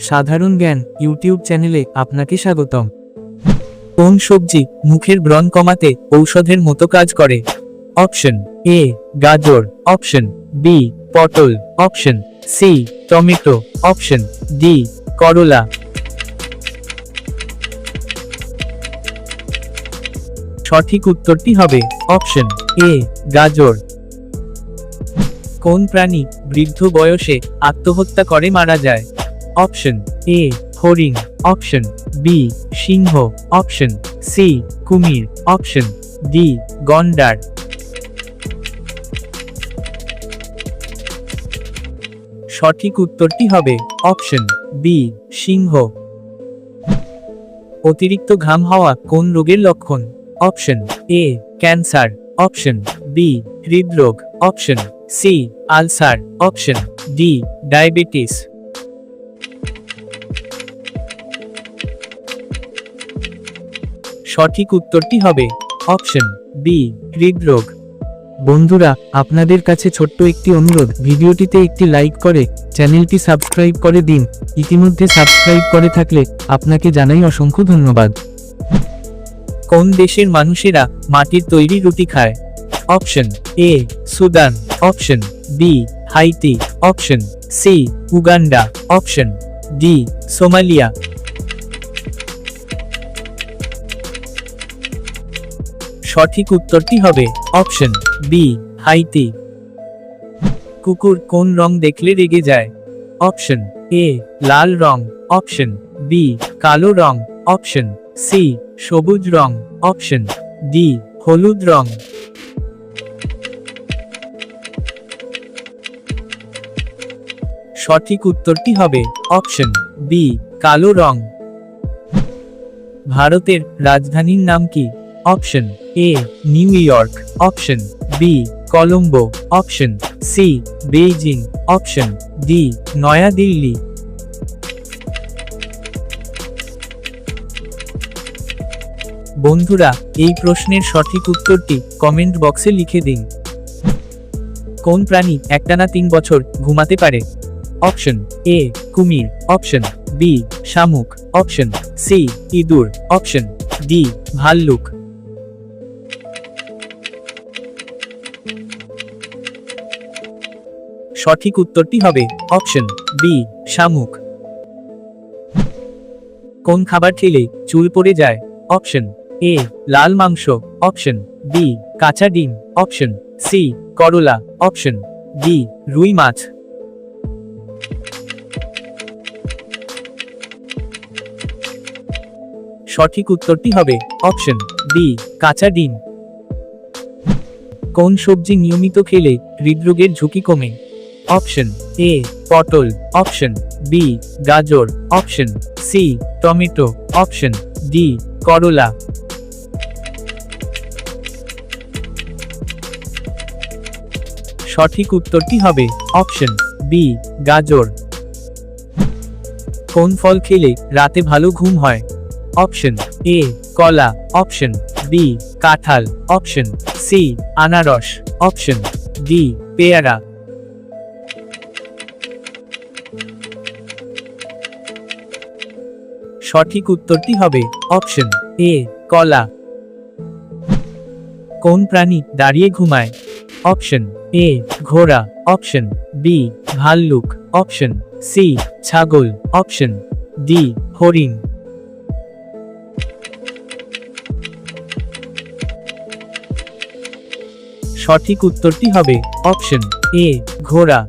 সাধারণ জ্ঞান ইউটিউব চ্যানেলে আপনাকে স্বাগতম। কোন সবজি মুখের ব্রণ কমাতে ঔষধের মতো কাজ করে? অপশন এ, গাজর। অপশন বি, পটল। Option C, tomato. Option D, করলা। সঠিক উত্তরটি হবে অপশন এ, গাজর। কোন প্রাণী বৃদ্ধ বয়সে আত্মহত্যা করে মারা যায়? অপশন এ, হরিণ, অপশন বি, সিংহ, অপশন সি, কুমির, অপশন ডি, গন্ডার। সঠিক উত্তরটি হবে অপশন বি, সিংহ। অতিরিক্ত ঘাম হওয়া কোন রোগের লক্ষণ? Option A, cancer. Option B, হৃদরোগ। Option C, ulcer. Option D, diabetes. সঠিক উত্তরটি হবে অপশন বি হৃদরোগ। বন্ধুরা, আপনাদের কাছে ছোট্ট একটি অনুরোধ, ভিডিওটিতে একটি লাইক করে, চ্যানেলটি সাবস্ক্রাইব করে দিন। ইতিমধ্যে সাবস্ক্রাইব করে থাকলে, আপনাকে জানাই অসংখ্য ধন্যবাদ। কোন দেশের মানুষেরা মাটির তৈরি রুটি খায়? Option A Sudan. Option B Haiti. Option C Uganda. Option D Somalia. সঠিক উত্তরটি হবে অপশন বি, হাইতি। কুকুর কোন রং দেখলে রেগে যায়? অপশন এ, লাল রং। অপশন বি, কালো রং। অপশন সি, সবুজ রং। অপশন ডি, হলুদ রং। সঠিক উত্তরটি হবে অপশন বি, কালো রং। ভারতের রাজধানীর নাম কি? Option A New York option B Colombo option C Beijing option D New Delhi বন্ধুরা, এই প্রশ্নের সঠিক উত্তরটি কমেন্ট বক্সে লিখে দিন। কোন প্রাণী একটানা তিন বছর ঘুমাতে পারে? অপশন এ কুমির। অপশন বি শামুক। অপশন সি ইঁদুর। অপশন ডি ভাল্লুক। সঠিক উত্তরটি হবে অপশন বি, শামুক। কোন খাবার খেলে চুল পড়ে যায়? অপশন এ, লাল মাংস। অপশন বি, কাঁচা ডিম। অপশন সি, করলা। অপশন ডি, রুই মাছ। সঠিক উত্তরটি হবে অপশন বি, কাঁচা ডিম। কোন সবজি নিয়মিত খেলে হৃদরোগের ঝুঁকি কমে? অপশন এ পটল, অপশন বি গাজর, option C tomato, option D করলা। সঠিক উত্তরটি হবে? অপশন বি গাজর। কোন ফল খেলে রাতে ভালো ঘুম হয়? অপশন এ কলা, অপশন বি কাঁঠাল, অপশন সি আনারস, অপশন ডি পেয়ারা। সঠিক উত্তরটি হবে অপশন এ, কলা। কোন প্রাণী দাঁড়িয়ে ঘুমায়? অপশন এ, ঘোড়া। অপশন বি, ভাল্লুক। অপশন সি, ছাগল। অপশন ডি, হরিণ। সঠিক উত্তরটি হবে অপশন এ, ঘোড়া।